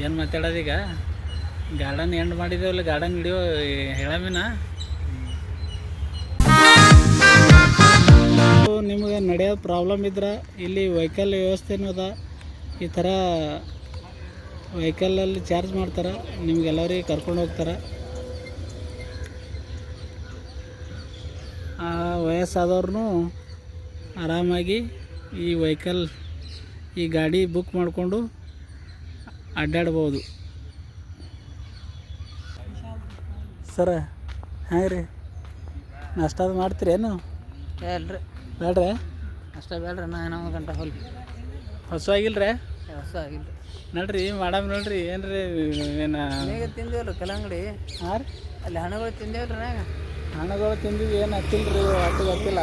ಏನು ಮಾತಾಡೋದೀಗ ಗಾರ್ಡನ್ ಎಂಡ್ ಮಾಡಿದೇವಲ್ಲ ಗಾರ್ಡನ್ ಹಿಡಿಯೋ ಹೇಳಮಿನ ನಿಮಗೆ ನಡೆಯೋ ಪ್ರಾಬ್ಲಮ್ ಇದ್ರೆ ಇಲ್ಲಿ ವೆಹಿಕಲ್ ವ್ಯವಸ್ಥೆನೂ ಅದ. ಈ ಥರ ವೆಹಿಕಲಲ್ಲಿ ಚಾರ್ಜ್ ಮಾಡ್ತಾರೆ ನಿಮ್ಗೆಲ್ಲರಿಗೆ ಕರ್ಕೊಂಡು ಹೋಗ್ತಾರೆ. ವಯಸ್ಸಾದವ್ರೂ ಆರಾಮಾಗಿ ಈ ವೆಹಿಕಲ್ ಈ ಗಾಡಿ ಬುಕ್ ಮಾಡಿಕೊಂಡು ಅಡ್ಡಾಡ್ಬೋದು. ಸರ ಹಾಂ ರೀ? ನಾಷ್ಟ ಅದು ಮಾಡ್ತೀರೇನು ಅಲ್ರಿ ಬೇಡ್ರಿ? ಅಷ್ಟೇ ಬೇಡ್ರಿ ನಾ ಏನೋ ಒಂದು ಗಂಟೆ ಹೊಲಿ ಹೊಸ ಆಗಿಲ್ರಿ? ಹೊಸ ಆಗಿಲ್ಲ. ನೋಡ್ರಿ ಮಾಡಮ್ ನೋಡ್ರಿ ಏನ್ರಿ ಏನು? ಈಗ ತಿಂದಿವಲ್ಲ ಕಲ್ಲಂಗಡಿ. ಹಾಂ ರೀ. ಅಲ್ಲಿ ಹಣಗಳು ತಿಂದೇವ್ರಿ ನಾಗ ಹಣಗಳು ತಿಂದಿದ್ದು ಏನು ಹತ್ತಿಲ್ಲ ರೀ ಒಟ್ಟು ಗೊತ್ತಿಲ್ಲ.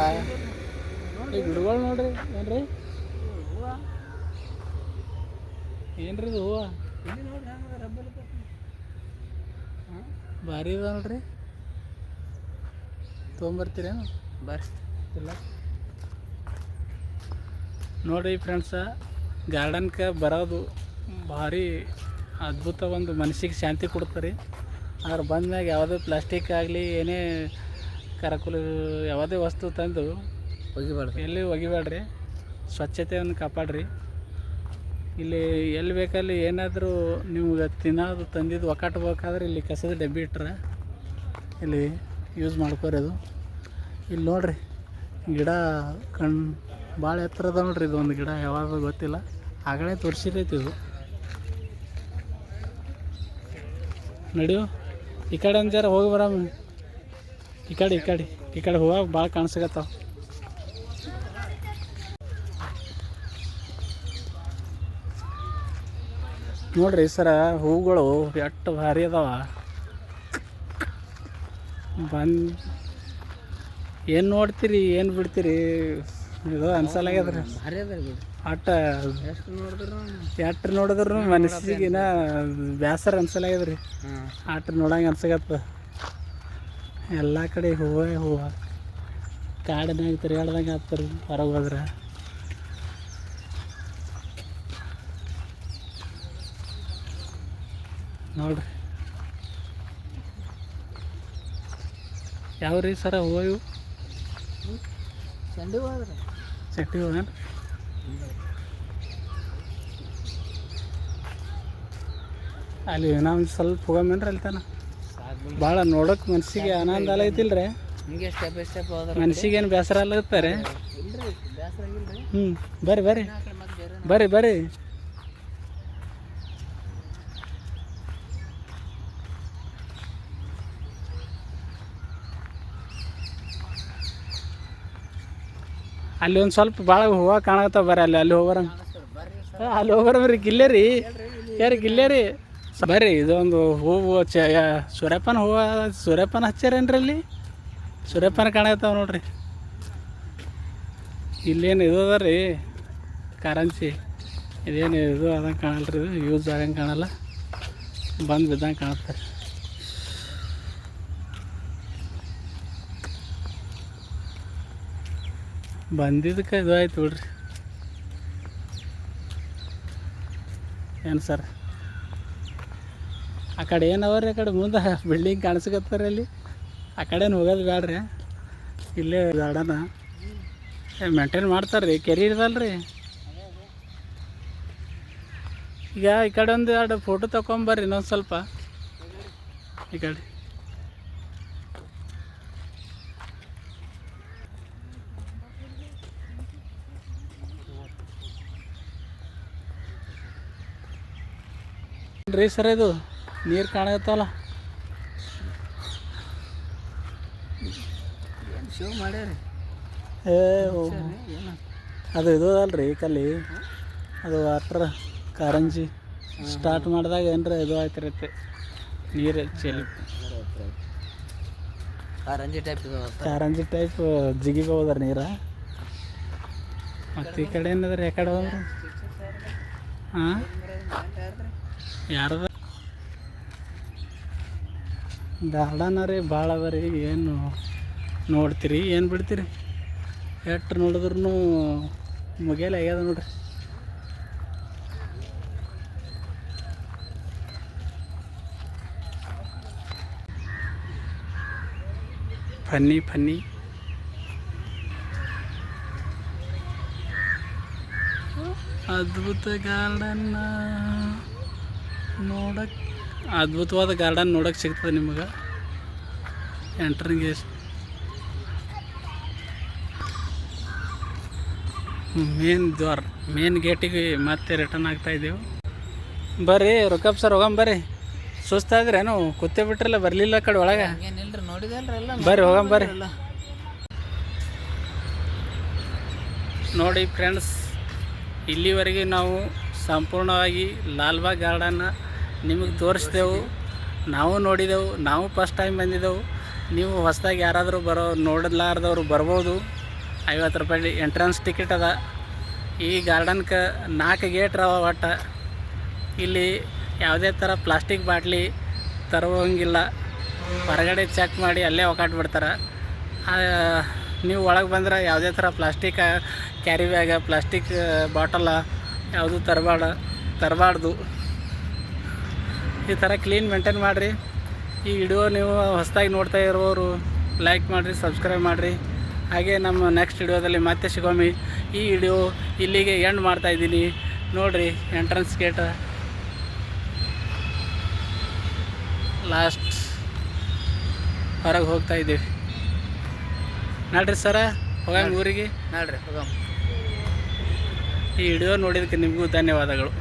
ಈ ಗಿಡಗಳು ನೋಡ್ರಿ ಏನ್ರಿ? ಏನ್ರಿ ಇದು? ಹೂವು ಭಾರಿ ಇದಾವ ನೋಡ್ರಿ. ತೊಗೊಂಬರ್ತೀರೇನು? ಬರ್ರಿ. ಇಲ್ಲ. ನೋಡ್ರಿ ಫ್ರೆಂಡ್ಸ ಗಾರ್ಡನ್ಗೆ ಬರೋದು ಭಾರಿ ಅದ್ಭುತ ಒಂದು ಮನಸ್ಸಿಗೆ ಶಾಂತಿ ಕೊಡ್ತಾರೆ. ಆದ್ರೆ ಬಂದ್ಮ್ಯಾಗ ಯಾವುದೇ ಪ್ಲಾಸ್ಟಿಕ್ ಆಗಲಿ ಏನೇ ಕರಕುಲು ಯಾವುದೇ ವಸ್ತು ತಂದು ಒಗಿಬಾರ್ದು. ಎಲ್ಲಿ ಒಗಿಬೇಡ್ರಿ ಸ್ವಚ್ಛತೆಯನ್ನು ಕಾಪಾಡ್ರಿ. ಇಲ್ಲಿ ಎಲ್ಲಿ ಬೇಕಲ್ಲಿ ಏನಾದರೂ ನಿಮ್ಗೆ ತಿನ್ನೋದು, ತಂದಿದ್ದು ಒಕ್ಕಾಟ್ಬೇಕಾದ್ರೆ ಇಲ್ಲಿ ಕಸದ ಡಬ್ಬಿ ಇಟ್ಟರೆ ಇಲ್ಲಿ ಯೂಸ್ ಮಾಡ್ಕೋರಿ ಅದು. ಇಲ್ಲಿ ನೋಡ್ರಿ, ಗಿಡ ಕಣ್ ಭಾಳ ಎತ್ತರ ನೋಡ್ರಿ ಇದು ಒಂದು ಗಿಡ ಯಾವಾಗ ಗೊತ್ತಿಲ್ಲ. ಆಗಲೇ ತೋರಿಸಿರೈತಿ ಇದು. ನಡಿಯೋ, ಈ ಕಡೆ ಒಂದು ಹೋಗಿ ಬರಮ್ಮ ಈ ಕಡೆ ಈ ಕಡೆ ಈ ಕಡೆ ಹೋಗಾಗ ಭಾಳ ಕಾಣಿಸ್ಕತ್ತಾವ. ನೋಡ್ರಿ ಸರ ಹೂಗಳು ಎಷ್ಟು ಭಾರಿ ಅದಾವ. ಬಂದು ಏನು ನೋಡ್ತೀರಿ ಏನು ಬಿಡ್ತೀರಿ? ಇದು ಅನ್ಸಲ್ಲಾಗ್ಯದ್ರಿ ಆಟ ಎಷ್ಟು ನೋಡಿದ್ರು ಮನಸ್ಸಿಗೆ ನೋಡಿದ್ರು ಮನಸ್ಸಿಗಿನ ಬೇಸರ ಅನ್ಸಲ್ಲಾಗ್ಯದ್ರಿ ಆಟ ನೋಡಂಗೆ ಅನ್ಸಗತ್ತ. ಎಲ್ಲ ಕಡೆ ಹೂವೇ ಹೂವು. ಕಾಡಿನಾಗ ತಿರ್ಗಾಡ್ದಂಗೆ ಆಗ್ತಾರೆ ಹೊರಗೆ ಹೋದ್ರೆ. ನೋಡ್ರಿ. ಯಾವ ರೀ ಸರ ಹೂವು ಇವು? ಚಂಡಿ ಹೋದ್ರಿ ಚಟ್ಟಿ ಹೂವ ಅಲ್ಲಿ ನಾವು ಸ್ವಲ್ಪ ಹೋಗಮೇನ್ರಿ ಅಲ್ಲಿ ತನ. ಭಾಳ ನೋಡೋಕೆ ಮನ್ಸಿಗೆ ಆನಂದ ಅಲ್ಲ ಐತಿಲ್ರಿ ಹಿಂಗೆ ಸ್ಟೆಪ್ ಬೈ ಸ್ಟೆಪ್ ಮನ್ಸಿಗೆ ಏನು ಬೇಸರ ಬೇಸರ ಆಗಿಲ್ರಿ. ಹ್ಞೂ ಬರ್ರಿ ಬರ್ರಿ. ಬರ್ರಿ ಬರ್ರಿ. ಅಲ್ಲಿ ಒಂದು ಸ್ವಲ್ಪ ಭಾಳ ಹೂವು ಕಾಣಕತ್ತಾವ ಬರ್ರಿ ಅಲ್ಲಿ ಅಲ್ಲಿ ಹೋಗೋರ ಅಲ್ಲಿ ಹೋಗೋರಿ ಗಿಲ್ಲೇರಿ ಗಿಲ್ಲೇ ರೀ. ಬರ್ರಿ, ಇದೊಂದು ಹೂವು ಚ ಸೂರ್ಯಪಾನ ಹೂವು ಸೂರ್ಯಪಾನ ಹಚ್ಚಾರೇನ್ರಿ ಅಲ್ಲಿ? ಸೂರ್ಯಪಾನ ಕಾಣಕತ್ತಾವ ನೋಡ್ರಿ. ಇಲ್ಲೇನು ಇದು ಅದ ರೀ ಕಾರಂಜಿ ಇದೇನು ಇದು ಅದಂಗೆ ಕಾಣಲ್ಲ ರೀ ಇದು ಯೂಸ್ ಆಗಂಗೆ ಕಾಣಲ್ಲ. ಬಂದು ಬಿದ್ದಂಗೆ ಕಾಣುತ್ತೆ. ಬಂದಿದ್ದಕ್ಕೆ ಇದು ಆಯ್ತು ಬಿಡ್ರಿ. ಏನು ಸರ್? ಆ ಕಡೆ ಏನವ್ರಿ ಆ ಕಡೆ ಮುಂದೆ? ಬಿಲ್ಡಿಂಗ್ ಕಾಣಿಸ್ಕತ್ತಾರೆ ಅಲ್ಲಿ? ಆ ಕಡೆನು ಹೋಗೋದು ಬೇಡ್ರಿ ಇಲ್ಲೇ ಗಾರ್ಡನ. ಮೇಂಟೈನ್ ಮಾಡ್ತಾರೆ ರೀ ಕೆರೆ ರೀ ಈಗ ಈ ಕಡೆ ಒಂದು ಎರಡು ಫೋಟೋ ತೊಗೊಂಬರ್ರಿ ಇನ್ನೊಂದು ಸ್ವಲ್ಪ. ಈ ಕಡೆ. ರೀ ಸರ್ ಇದು? ನೀರು ಕಾಣತ್ತಲ್ಲ ಮಾಡ್ಯಾರಿ? ಏ. ಅದು ಇದು ಅಲ್ರಿ ಕಲ್ಲಿ. ಅದು ವಾಟ್ರ್ ಕಾರಂಜಿ. ಸ್ಟಾರ್ಟ್ ಮಾಡಿದಾಗ ಏನ್ರ ಇದು ಆಯ್ತಿರತ್ತೆ. ನೀರು ಚೆಲ್ಲಿ ಕಾರಂಜಿ ಟೈಪ್ ಕಾರಂಜಿ ಟೈಪ್ ಜಿಗಿಬೋದ್ರ ನೀರ. ಮತ್ತು ಈ ಕಡೆ ಏನದ್ರಿ ಯಾಕಡೆ ಕಡೆ ಹೋದ್ರೆ ಹಾಂ ಯಾರದ? ಗಾರ್ಡನ್ ರೀ ಭಾಳ ಅದ ರೀ ಏನು ನೋಡ್ತೀರಿ? ಏನು ಬಿಡ್ತೀರಿ? ಎಟ್ಟು ನೋಡಿದ್ರೂ ಮುಗಿಯಲ್ಲ, ಆಗ್ಯದ ನೋಡ್ರಿ. Funny funny. ಅದ್ಭುತ ಗಾರ್ಡನ್ನ. ನೋಡಕ್ಕೆ ಅದ್ಭುತವಾದ ಗಾರ್ಡನ್ ನೋಡಕ್ಕೆ ಸಿಗ್ತದೆ ನಿಮಗೆ. ಎಂಟ್ರಿಂಗ್ ಮೇನ್ ದ್ವಾರ ಮೇನ್ ಗೇಟಿಗೆ ಮತ್ತೆ ರಿಟರ್ನ್ ಆಗ್ತಾ ಇದ್ದೀವಿ ಬರ್ರಿ ರೊಕ್ಕಪ್ಪ ಸರ್ ಹೋಗಮ್ ಬರ್ರಿ. ಸುಸ್ತಾದ್ರೇನು ಕೂತೇ ಬಿಟ್ರಲ್ಲ ಬರಲಿಲ್ಲ ಕಡೆ ಒಳಗೆ. ಬರ್ರಿ ಹೋಗಮ್ ಬರ್ರಿ. ನೋಡಿ ಫ್ರೆಂಡ್ಸ್ ಇಲ್ಲಿವರೆಗೆ ನಾವು ಸಂಪೂರ್ಣವಾಗಿ ಲಾಲ್ಬಾಗ್ ಗಾರ್ಡನ್ನ ನಿಮಗೆ ತೋರಿಸಿದೆವು. ನಾವು ನೋಡಿದೆವು. ನಾವು ಫಸ್ಟ್ ಟೈಮ್ ಬಂದಿದ್ದೆವು ನೀವು ಹೊಸದಾಗಿ ಯಾರಾದರೂ ಬರೋ, ನೋಡಲಾರ್ದವ್ರು ಬರ್ಬೋದು. ಐವತ್ತು ರೂಪಾಯಿ ಎಂಟ್ರೆನ್ಸ್ ಟಿಕೆಟ್ ಅದ. ಈ ಗಾರ್ಡನ್ಕ ನಾಲ್ಕು ಗೇಟ್ ಅವ ಒಟ್ಟ. ಇಲ್ಲಿ ಯಾವುದೇ ಥರ ಪ್ಲಾಸ್ಟಿಕ್ ಬಾಟ್ಲಿ ತರುವಂಗಿಲ್ಲ. ಹೊರಗಡೆ ಚೆಕ್ ಮಾಡಿ ಅಲ್ಲೇ ಬಿಡ್ತಾರೆ. ನೀವು ಒಳಗೆ ಬಂದ್ರೆ ಯಾವುದೇ ಥರ plastic carry bag plastic bottle ಯಾವುದು ತರಬೇಡ, ತರಬಾರ್ದು. ಈ ಥರ ಕ್ಲೀನ್ ಮೇಂಟೈನ್ ಮಾಡಿರಿ. ಈ ವಿಡಿಯೋ ನೀವು ಹೊಸದಾಗಿ ನೋಡ್ತಾ ಇರೋರು ಲೈಕ್ ಮಾಡಿರಿ ಸಬ್ಸ್ಕ್ರೈಬ್ ಮಾಡಿರಿ. ಹಾಗೆ ನಮ್ಮ ನೆಕ್ಸ್ಟ್ ವಿಡಿಯೋದಲ್ಲಿ ಮತ್ತೆ ಸಿಗೋಮಿ. ಈ ವಿಡಿಯೋ ಇಲ್ಲಿಗೆ ಎಂಡ್ ಮಾಡ್ತಾ ಇದ್ದೀನಿ. ನೋಡಿರಿ ಎಂಟ್ರೆನ್ಸ್ ಗೇಟ್ ಲಾಸ್ಟ್ ಹೊರಗೆ ಹೋಗ್ತಾ ಇದ್ದೀವಿ. ನೋಡ್ರಿ ಸರ ಹೋಗಂಗೆ ಊರಿಗೆ. ನೋಡ್ರಿ ಹೋಗಮ್. ಈ ವಿಡಿಯೋ ನೋಡಿದ್ದಕ್ಕೆ ನಿಮಗೂ ಧನ್ಯವಾದಗಳು.